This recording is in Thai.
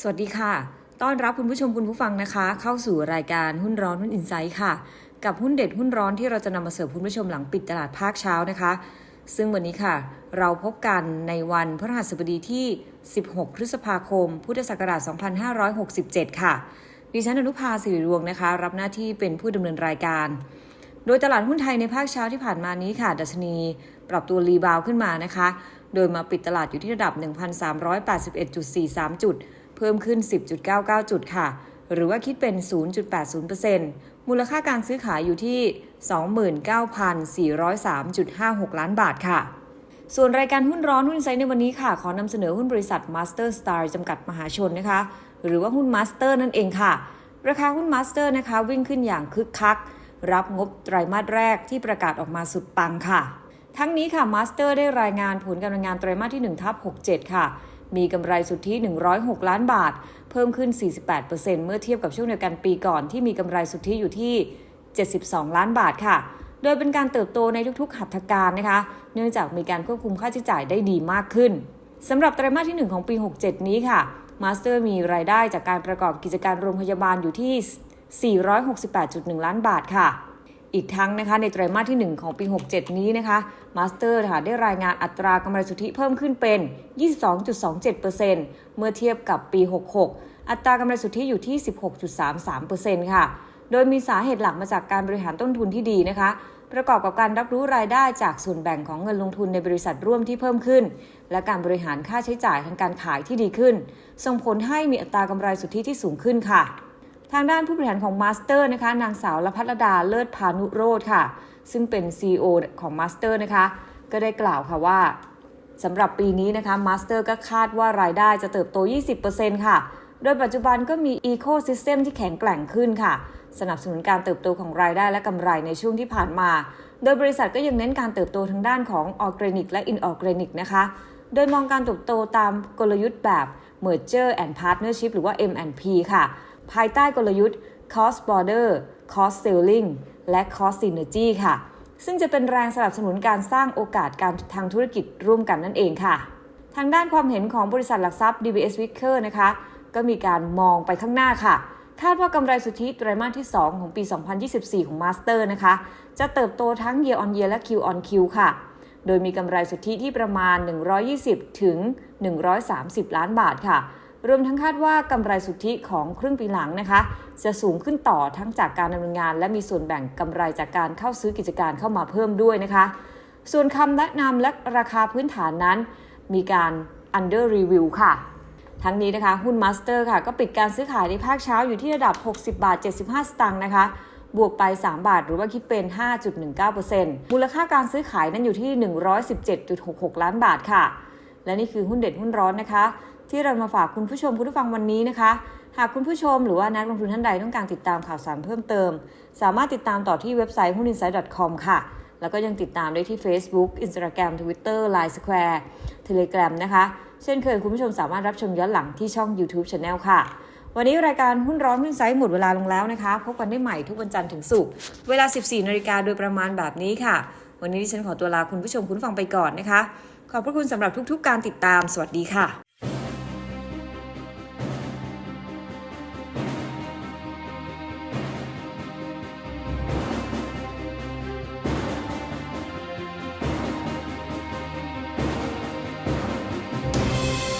สวัสดีค่ะ ต้อนรับคุณผู้ชมคุณผู้ฟังนะคะ เข้าสู่รายการหุ้นร้อนหุ้นอินไซต์ค่ะ กับหุ้นเด็ดหุ้นร้อนที่เราจะนำมาเสิร์ฟคุณผู้ชมหลังปิดตลาดภาคเช้านะคะ ซึ่งวันนี้ค่ะ เราพบกันในวันพฤหัสบดีที่ 16 พฤษภาคม พุทธศักราช 2567 ค่ะ ดิฉันอนุภาสิริรวงนะคะ รับหน้าที่เป็นผู้ดำเนินรายการ โดยตลาดหุ้นไทยในภาคเช้าที่ผ่านมานี้ค่ะ ดัชนีปรับตัวรีบาวขึ้นมานะคะ โดยมาปิดตลาดอยู่ที่ระดับ 1,381.43 จุด เพิ่มขึ้น 10.99 จุดค่ะ หรือว่าคิดเป็น 0.80%มูลค่าการซื้อขายอยู่ที่ 29,403.56 ล้านบาทค่ะส่วนรายการหุ้นร้อนหุ้นไซในวันนี้ค่ะ ขอนำเสนอหุ้นบริษัท Master Star จำกัดมหาชนนะคะ หรือว่าหุ้น Master นั่นเองค่ะ ราคาหุ้น Master นะคะ วิ่งขึ้นอย่างคึกคัก รับงบไตรมาสแรกที่ประกาศออกมาสุดปังค่ะ ทั้งนี้ค่ะ Master ได้รายงานผลการดำเนินงานไตรมาสที่1ทับ67 ค่ะ มีกำไรสุทธิ 106 ล้านบาท เพิ่มขึ้น 48%เมื่อเทียบกับช่วงเดียวกันปีก่อนที่มีกำไรสุทธิอยู่ที่ 72 ล้านบาทค่ะ โดยเป็นการเติบโตในทุกๆ หัตถการนะคะ เนื่องจากมีการควบคุมค่าใช้จ่ายได้ดีมากขึ้นสำหรับไตรมาสที่ 1 ของปี 67 นี้ค่ะมาสเตอร์มีรายได้จากการประกอบกิจการโรงพยาบาลอยู่ที่ 468.1 ล้านบาทค่ะ อีกทั้งนะคะในไตรมาสที่ 1 ของปี 67 นี้นะคะมาสเตอร์ค่ะได้รายงานอัตรากำไรสุทธิเพิ่มขึ้นเป็น 22.27%เมื่อเทียบกับปี 66 อัตรากำไรสุทธิอยู่ที่ 16.33%ค่ะ โดยมีสาเหตุหลักมาจากการบริหารต้นทุนที่ดีนะคะ ประกอบกับการรับรู้รายได้จากส่วนแบ่งของเงินลงทุนในบริษัทร่วมที่เพิ่มขึ้น และการบริหารค่าใช้จ่ายทางการขายที่ดีขึ้น ส่งผลให้มีอัตรากำไรสุทธิที่สูงขึ้นค่ะ ทางด้านผู้บริหารของมาสเตอร์นะคะนางสาวละพัฒดาเลิศพานุโรธค่ะ ซึ่งเป็น CEO ของมาสเตอร์นะคะ ก็ได้กล่าวค่ะว่าสำหรับปีนี้นะคะมาสเตอร์ก็คาดว่ารายได้จะเติบโต 20%ค่ะ โดยปัจจุบันก็มีอีโค y ิสเต็มที่แข็งแกร่งขึ้นค่ะ สนับสนุนการเติบโตของรายได้และกำไรในช่วงที่ผ่านมา โดยบริษัทก็ยังเน้นการเติบโตทางด้านของออร์แกนิกและอินออร์แกนิกนะคะ โดยมองการเติบโตตามกลยุทธ์แบบ Merger and Partnership หรือว่า M&P ค่ะ ภายใต้กลยุทธ์ Cost Border Cost Selling และ Cost Synergy ค่ะ ซึ่งจะเป็นแรงสนับสนุนการสร้างโอกาสการทางธุรกิจร่วมกันนั่นเองค่ะ ทางด้านความเห็นของบริษัทหลักทรัพย์ DBS Wicker นะคะ ก็มีการมองไปข้างหน้าค่ะ คาดว่ากำไรสุทธิไตรมาสที่ 2 ของปี 2024 ของ Master นะคะ จะเติบโตทั้ง Year on Year และ Q on Q ค่ะโดยมีกำไรสุทธิที่ประมาณ 120 ถึง 130 ล้านบาทค่ะ รวมทั้งคาดว่ากำไรสุทธิของครึ่งปีหลังนะคะ จะสูงขึ้นต่อทั้งจากการดำเนินงาน และมีส่วนแบ่งกำไรจากการเข้าซื้อกิจการเข้ามาเพิ่มด้วยนะคะ ส่วนคำแนะนำและราคาพื้นฐานนั้น มีการ under review ค่ะ ทั้งนี้นะคะ หุ้นมาสเตอร์ค่ะ ก็ปิดการซื้อขายในภาคเช้าอยู่ที่ระดับ 60 บาท 75 สตางค์นะคะบวกไป 3 บาท หรือว่าคิดเป็น 5.19%มูลค่าการซื้อขายนั้นอยู่ที่ 117.66 ล้านบาทค่ะ และนี่คือหุ้นเด็ดหุ้นร้อนนะคะ ที่เรามาฝากคุณผู้ชมคุณผู้ฟังวันนี้นะคะ หากคุณผู้ชมหรือว่านักลงทุนท่านใดต้องการติดตามข่าวสารเพิ่มเติม สามารถติดตามต่อที่เว็บไซต์หุ้น insight com ค่ะ แล้วก็ยังติดตามได้ที่ Facebook Instagram Twitter Line Square Telegram นะคะ เช่นเคยคุณผู้ชมสามารถรับชมย้อนหลังที่ช่อง YouTube Channel ค่ะวันนี้รายการหุ้นร้อนหุ้นไซต์หมดเวลาลงแล้วนะคะ พบกันได้ใหม่ทุกวันจันทร์ถึงศุกร์เวลา 14นาฬิกาโดยประมาณแบบนี้ค่ะ วันนี้ดิฉันขอตัวลาคุณผู้ชมคุณฟังไปก่อนนะคะ ขอบพระคุณสำหรับทุกๆการติดตาม สวัสดีค่ะ